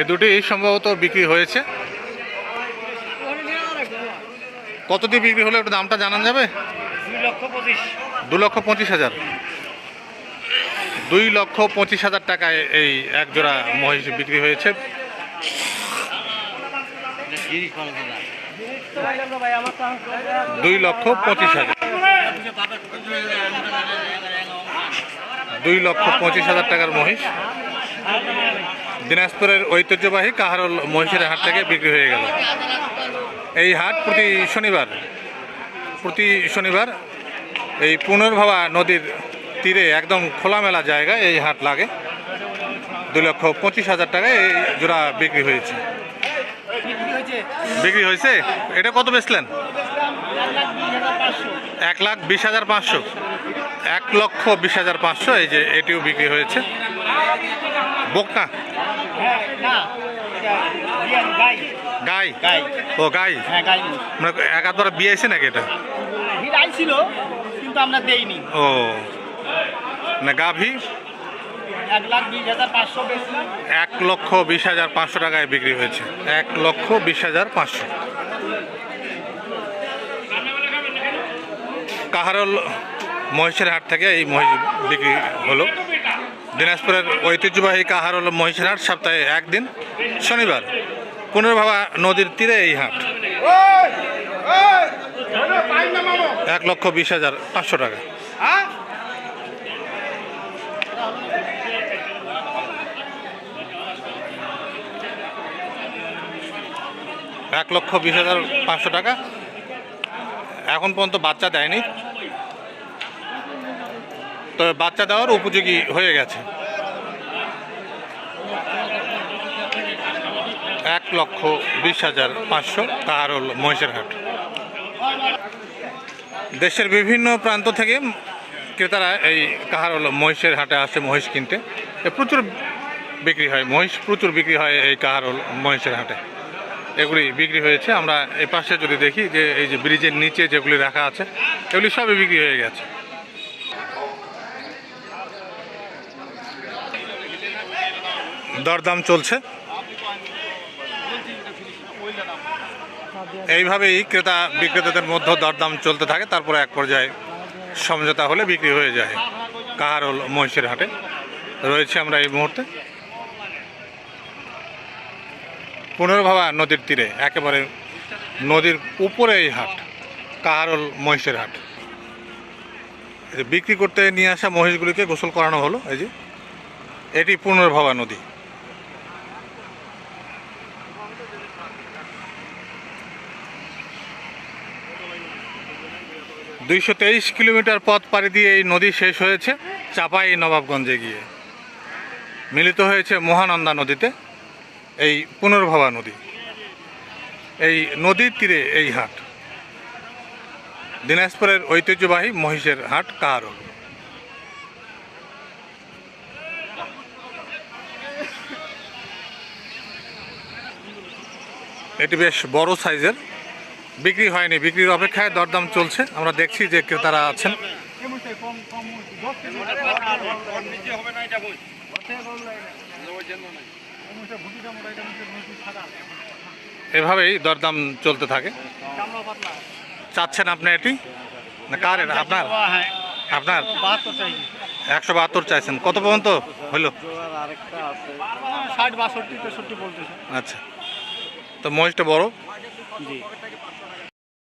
এ দুটি সম্ভবত বিক্রি হয়েছে। কত দিয়ে বিক্রি হলে একটু দামটা জানান যাবে? দু লক্ষ পঁচিশ হাজার। দুই লক্ষ পঁচিশ হাজার টাকায় এই এক জোড়া মহিষ বিক্রি হয়েছে। দুই লক্ষ পঁচিশ হাজার। দুই লক্ষ পঁচিশ হাজার টাকার মহিষ। দিনাজপুরের ঐতিহ্যবাহী কাহারল মহিষের হাট থেকে বিক্রি হয়ে গেল। এই হাট প্রতি শনিবার প্রতি শনিবার এই পুনর্ভাবা নদীর তীরে একদম খোলামেলা জায়গায় এই হাট লাগে। দুই লক্ষ পঁচিশ হাজার টাকায় এই জোড়া বিক্রি হয়েছে। বিক্রি হয়েছে? এটা কত বেচলেন? এক লাখ বিশ হাজার পাঁচশো। এক লক্ষ বিশ হাজার পাঁচশো এই যে এটিও বিক্রি হয়েছে। বোকা গাই? গাই। ও গাই? হ্যাঁ গাই। মানে একাধবার বিয়ে আছে নাকি এটা? ভিড় আইছিল কিন্তু আমরা দেইনি। ও। না গাভী এক এক লক্ষ বিশ হাজার পাঁচশো টাকায় বিক্রি হয়েছে। এক লক্ষ বিশ হাজার পাঁচশো। কাহারল মহিষের হাট থেকে এই মহিষ বিক্রি হলো? দিনাজপুরের ঐতিহ্যবাহী কাহারল মহিষের হাট সপ্তাহে একদিন, শনিবার। পুনর্ভাবা নদীর তীরে এই হাট। এক লক্ষ বিশ হাজার পাঁচশো টাকা। এক লক্ষ বিশ হাজার পাঁচশো টাকা। এখন পর্যন্ত বাচ্চা দেয়নি। বাচ্চা দেওয়ার উপযোগী হয়ে গেছে। এক লক্ষ বিশ হাজার পাঁচশো কাহারল মহিষের হাট। দেশের বিভিন্ন প্রান্ত থেকে ক্রেতারা এই কাহার কাহারল মহিষের হাটে আসে মহিষ কিনতে। এ প্রচুর বিক্রি হয়, মহিষ প্রচুর বিক্রি হয় এই কাহারল মহিষের হাটে। এগুলি বিক্রি হয়েছে। আমরা এই পাশে যদি দেখি যে এই যে ব্রিজের নিচে যেগুলি রাখা আছে, এগুলি সবই বিক্রি হয়ে গেছে। দরদাম চলছে। এইভাবেই ক্রেতা বিক্রেতাদের মধ্যে দরদাম চলতে থাকে, তারপরে এক পর্যায়ে সমঝোতা হলে বিক্রি হয়ে যায় কাহারোল মহিষের হাটে। রয়েছে আমরা এই মুহূর্তে। পুনর্ভাবা নদীর তীরে, একেবারে নদীর উপরে এই হাট, কাহারোল মহিষের হাট। বিক্রি করতে নিয়ে আসা মহিষগুলিকে গোসল করানো হলো, এই যে এটি পুনর্ভাবা নদী। দুইশো তেইশ কিলোমিটার পথ পাড়ি দিয়ে এই নদী শেষ হয়েছে, চাপাই নবাবগঞ্জে গিয়ে। মিলিত হয়েছে মহানন্দা নদীতে এই পুনর্ভবা নদী। এই নদীর তীরে এই হাট। দিনাজপুরের ঐতিহ্যবাহী মহিষের হাট কাহারল এটি বেশ বড় সাইজের বিক্রি হয়নি বিক্রির অপেক্ষায় দরদাম চলছে। আমরা দেখছি যে ক্রেতারা আছেন। এভাবেই দরদাম চলতে থাকে। চাচ্ছেন আপনি এটি? না কার এটা? আপনার? আপনার? একশো বাহাত্তর চাইছেন। কত পর্যন্ত হলো? আচ্ছা। তো মহিষটা বড়?